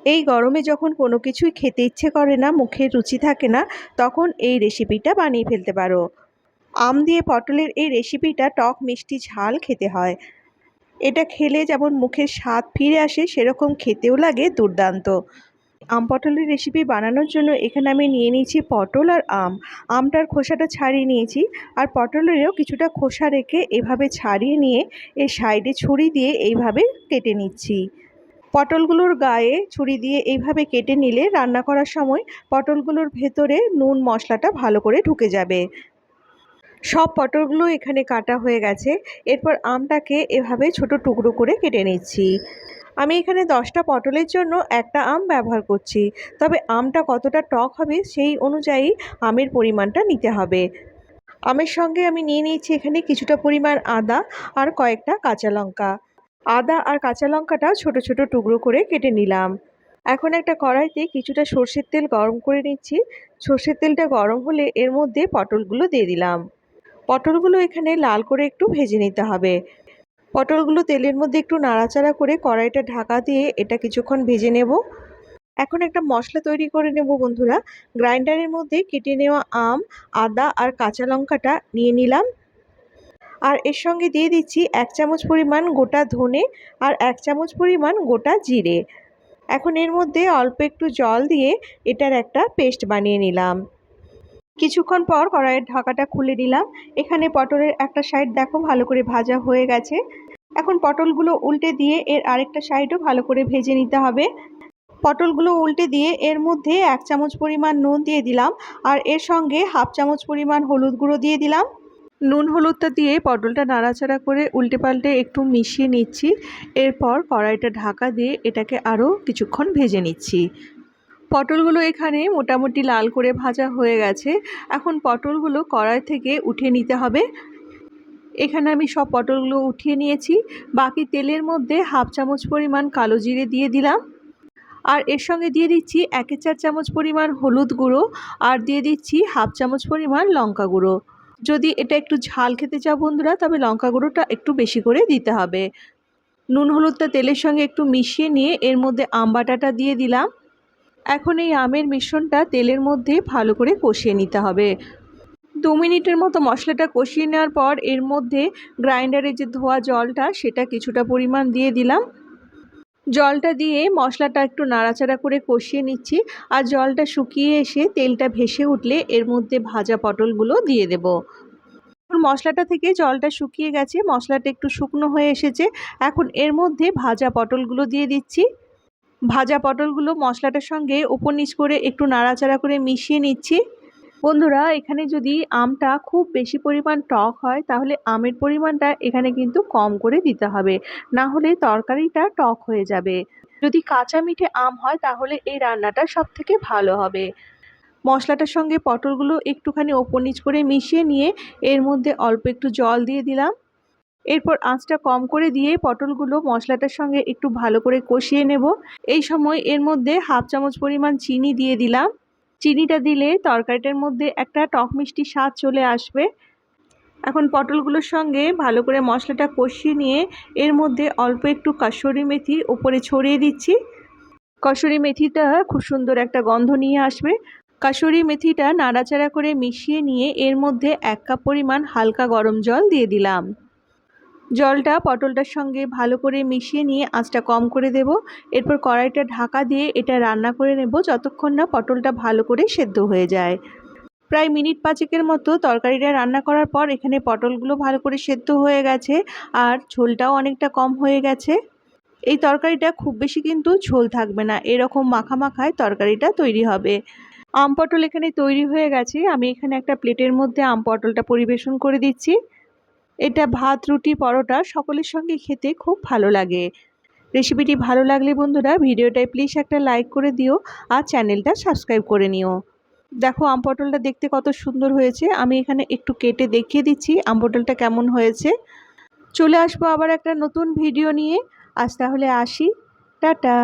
এই গরমে যখন কোনো কিছুই খেতে ইচ্ছে করে না, মুখে রুচি থাকে না, তখন এই রেসিপিটা বানিয়ে ফেলতে পারো। আম দিয়ে পটলের এই রেসিপিটা টক মিষ্টি ঝাল খেতে হয়। এটা খেলে যেমন মুখের স্বাদ ফিরে আসে, সেরকম খেতেও লাগে দুর্দান্ত। আম পটলের রেসিপি বানানোর জন্য এখানে আমি নিয়ে নিয়েছি পটল আর আম। আমটার খোসাটা ছাড়িয়ে নিয়েছি আর পটলেরও কিছুটা খোসা রেখে এভাবে ছাড়িয়ে নিয়ে এর সাইডে ছুরি দিয়ে এইভাবে কেটে নিচ্ছি। পটলগুলোর গায়ে ছুরি দিয়ে এইভাবে কেটে নিলে রান্না করার সময় পটলগুলোর ভেতরে নুন, মশলাটা ভালো করে ঢুকে যাবে। সব পটলগুলো এখানে কাটা হয়ে গেছে। এরপর আমটাকে এভাবে ছোট টুকরো করে কেটে নিচ্ছি। আমি এখানে দশটা পটলের জন্য একটা আম ব্যবহার করছি। তবে আমটা কতটা টক হবে সেই অনুযায়ী আমের পরিমাণটা নিতে হবে। আমের সঙ্গে আমি নিয়ে নিয়েছি এখানে কিছুটা পরিমাণ আদা আর কয়েকটা কাঁচা লঙ্কা। আদা আর কাঁচা লঙ্কাটা ছোট ছোট টুকরো করে কেটে নিলাম। এখন একটা কড়াইতে কিছুটা সর্ষের তেল গরম করে নিচ্ছি। সর্ষের তেলটা গরম হলে এর মধ্যে পটলগুলো দিয়ে দিলাম। পটলগুলো এখানে লাল করে একটু ভেজে নিতে হবে। পটলগুলো তেলের মধ্যে একটু নাড়াচাড়া করে কড়াইটা ঢাকা দিয়ে এটা কিছুক্ষণ ভেজে নেব। এখন একটা মশলা তৈরি করে নেব বন্ধুরা। গ্রাইন্ডারের মধ্যে কেটে নেওয়া আম, আদা আর কাঁচা লঙ্কাটা নিয়ে নিলাম। আর এর সঙ্গে দিয়ে দিচ্ছি এক চামচ পরিমাণ গোটা ধনে আর এক চামচ পরিমাণ গোটা জিরে। এখন এর মধ্যে অল্প একটু জল দিয়ে এটার একটা পেস্ট বানিয়ে নিলাম। কিছুক্ষণ পর কড়াইয়ের ঢাকাটা খুলে নিলাম। এখানে পটলের একটা সাইড দেখো ভালো করে ভাজা হয়ে গেছে। এখন পটলগুলো উল্টে দিয়ে এর আরেকটা সাইডও ভালো করে ভেজে নিতে হবে। পটলগুলো উল্টে দিয়ে এর মধ্যে এক চামচ পরিমাণ নুন দিয়ে দিলাম আর এর সঙ্গে হাফ চামচ পরিমাণ হলুদ গুঁড়ো দিয়ে দিলাম। নুন হলুদটা দিয়ে পটলটা নাড়াচাড়া করে উল্টে পাল্টে একটু মিশিয়ে নিচ্ছি। এরপর কড়াইটা ঢাকা দিয়ে এটাকে আরও কিছুক্ষণ ভেজে নিচ্ছি। পটলগুলো এখানে মোটামুটি লাল করে ভাজা হয়ে গেছে। এখন পটলগুলো কড়াই থেকে উঠে নিতে হবে। এখানে আমি সব পটলগুলো উঠিয়ে নিয়েছি। বাকি তেলের মধ্যে হাফ চামচ পরিমাণ কালো জিরে দিয়ে দিলাম। আর এর সঙ্গে দিয়ে দিচ্ছি একে চার চামচ পরিমাণ হলুদ গুঁড়ো। আর দিয়ে দিচ্ছি হাফ চামচ পরিমাণ লঙ্কা গুঁড়ো। যদি এটা একটু ঝাল খেতে চাও বন্ধুরা, তবে লঙ্কা গুঁড়োটা একটু বেশি করে দিতে হবে। নুন হলুদটা তেলের সঙ্গে একটু মিশিয়ে নিয়ে এর মধ্যে আম বাটাটা দিয়ে দিলাম। এখন এই আমের মিশ্রণটা তেলের মধ্যে ভালো করে কষিয়ে নিতে হবে। দু মিনিটের মতো মশলাটা কষিয়ে নেওয়ার পর এর মধ্যে গ্রাইন্ডারে যে ধোয়া জলটা, সেটা কিছুটা পরিমাণ দিয়ে দিলাম। জলটা দিয়ে মশলাটা একটু নাড়াচাড়া করে কষিয়ে নিচ্ছি আর জলটা শুকিয়ে এসে তেলটা ভেসে উঠলে এর মধ্যে ভাজা পটলগুলো দিয়ে দেব। মশলাটা থেকে জলটা শুকিয়ে গেছে, মশলাটা একটু শুকনো হয়ে এসেছে। এখন এর মধ্যে ভাজা পটলগুলো দিয়ে দিচ্ছি। ভাজা পটলগুলো মশলাটার সঙ্গে ওপর নিচ করে একটু নাড়াচাড়া করে মিশিয়ে নিচ্ছি। বন্ধুরা, এখানে যদি আমটা খুব বেশি পরিমাণ টক হয়, তাহলে আমের পরিমাণটা এখানে কিন্তু কম করে দিতে হবে। না হলে তরকারিটা টক হয়ে যাবে। যদি কাঁচা মিঠে আম হয়, তাহলে এই রান্নাটা সব থেকে ভালো হবে। মশলাটার সঙ্গে পটলগুলো একটুখানি ওপর নিচ করে মিশিয়ে নিয়ে এর মধ্যে অল্প একটু জল দিয়ে দিলাম। এরপর আঁচটা কম করে দিয়ে পটলগুলো মশলাটার সঙ্গে একটু ভালো করে কষিয়ে নেব। এই সময় এর মধ্যে হাফ চামচ পরিমাণ চিনি দিয়ে দিলাম। চিনিটা দিলে তরকারিটার মধ্যে একটা টক মিষ্টি স্বাদ চলে আসবে। এখন পটলগুলোর সঙ্গে ভালো করে মশলাটা কষিয়ে নিয়ে এর মধ্যে অল্প একটু কাসুরি মেথি ওপরে ছড়িয়ে দিচ্ছি। কসুরি মেথিটা খুব সুন্দর একটা গন্ধ নিয়ে আসবে। কাসুরি মেথিটা নাড়াচাড়া করে মিশিয়ে নিয়ে এর মধ্যে এক কাপ পরিমাণ হালকা গরম জল দিয়ে দিলাম। জলটা পটলটার সঙ্গে ভালো করে মিশিয়ে নিয়ে আঁচটা কম করে দেব। এরপর কড়াইটা ঢাকা দিয়ে এটা রান্না করে নেব যতক্ষণ না পটলটা ভালো করে সেদ্ধ হয়ে যায়। প্রায় মিনিট পাঁচেকের মতো তরকারিটা রান্না করার পর এখানে পটলগুলো ভালো করে সেদ্ধ হয়ে গেছে আর ঝোলটাও অনেকটা কম হয়ে গেছে। এই তরকারিটা খুব বেশি কিন্তু ঝোল থাকবে না, এরকম মাখা মাখায় তরকারিটা তৈরি হবে। আম পটল এখানে তৈরি হয়ে গেছে, আমি এখানে একটা প্লেটের মধ্যে আম পটলটা পরিবেশন করে দিচ্ছি। এটা ভাত, রুটি, পরোটা সকলের সঙ্গে খেতে খুব ভালো লাগে। রেসিপিটি ভালো লাগলে বন্ধুরা ভিডিওটায় প্লিজ একটা লাইক করে দিও আর চ্যানেলটা সাবস্ক্রাইব করে নিও। দেখো আম পটলটা দেখতে কত সুন্দর হয়েছে। আমি এখানে একটু কেটে দেখিয়ে দিচ্ছি আম পটলটা কেমন হয়েছে। চলে আসব আবার একটা নতুন ভিডিও নিয়ে। আজ তাহলে আসি। টাটা।